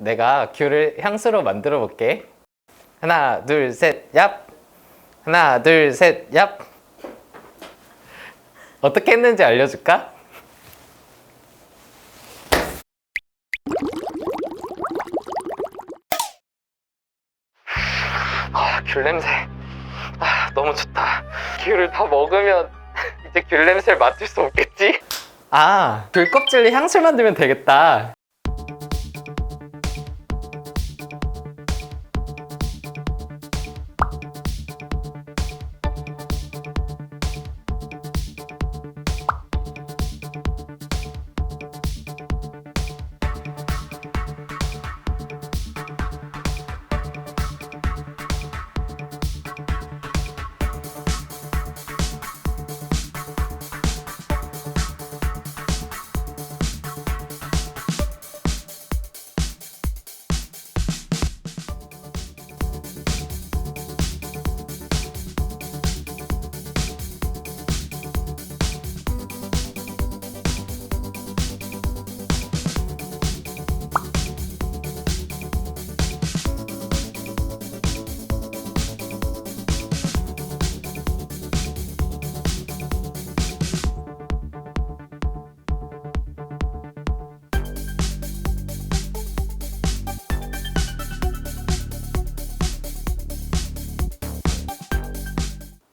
내가 귤을 향수로 만들어 볼게. 하나, 둘, 셋, 얍. 하나, 둘, 셋, 얍. 어떻게 했는지 알려줄까? 아, 귤 냄새. 아, 너무 좋다. 귤을 다 먹으면 이제 귤 냄새를 맡을 수 없겠지? 아, 귤 껍질로 향수 만들면 되겠다.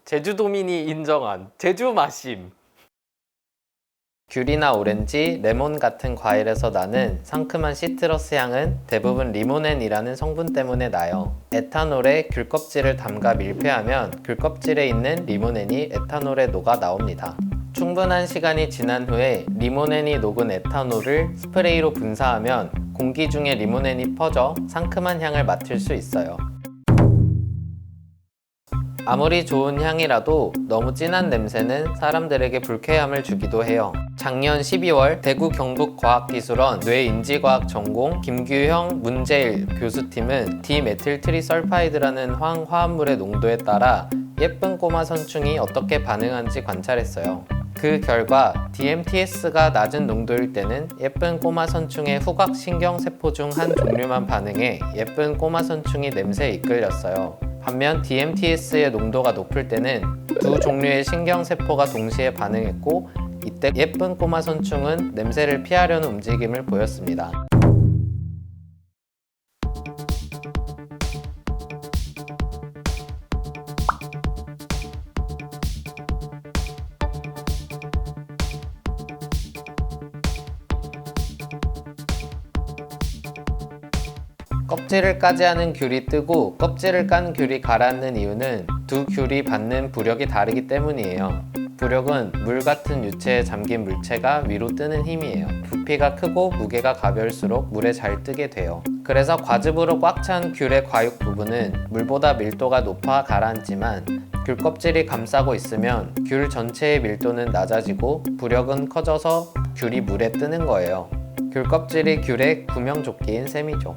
제주도민이 인정한 제주 마심. 귤이나 오렌지, 레몬 같은 과일에서 나는 상큼한 시트러스 향은 대부분 리모넨이라는 성분 때문에 나요. 에탄올에 귤 껍질을 담가 밀폐하면 귤 껍질에 있는 리모넨이 에탄올에 녹아 나옵니다. 충분한 시간이 지난 후에 리모넨이 녹은 에탄올을 스프레이로 분사하면 공기 중에 리모넨이 퍼져 상큼한 향을 맡을 수 있어요. 아무리 좋은 향이라도 너무 진한 냄새는 사람들에게 불쾌함을 주기도 해요. 작년 12월 대구 경북과학기술원 뇌인지과학 전공 김규형 문재일 교수팀은 디메틸트리설파이드라는 황화합물의 농도에 따라 예쁜 꼬마 선충이 어떻게 반응하는지 관찰했어요. 그 결과 DMTS가 낮은 농도일 때는 예쁜 꼬마 선충의 후각 신경세포 중 한 종류만 반응해 예쁜 꼬마 선충이 냄새에 이끌렸어요. 반면 DMTS의 농도가 높을 때는 두 종류의 신경세포가 동시에 반응했고 이때 예쁜 꼬마 선충은 냄새를 피하려는 움직임을 보였습니다. 껍질을 까지 하는 귤이 뜨고 껍질을 깐 귤이 가라앉는 이유는 두 귤이 받는 부력이 다르기 때문이에요. 부력은 물 같은 유체에 잠긴 물체가 위로 뜨는 힘이에요. 부피가 크고 무게가 가벼울수록 물에 잘 뜨게 돼요. 그래서 과즙으로 꽉 찬 귤의 과육 부분은 물보다 밀도가 높아 가라앉지만 귤 껍질이 감싸고 있으면 귤 전체의 밀도는 낮아지고 부력은 커져서 귤이 물에 뜨는 거예요. 귤 껍질이 귤의 구명조끼인 셈이죠.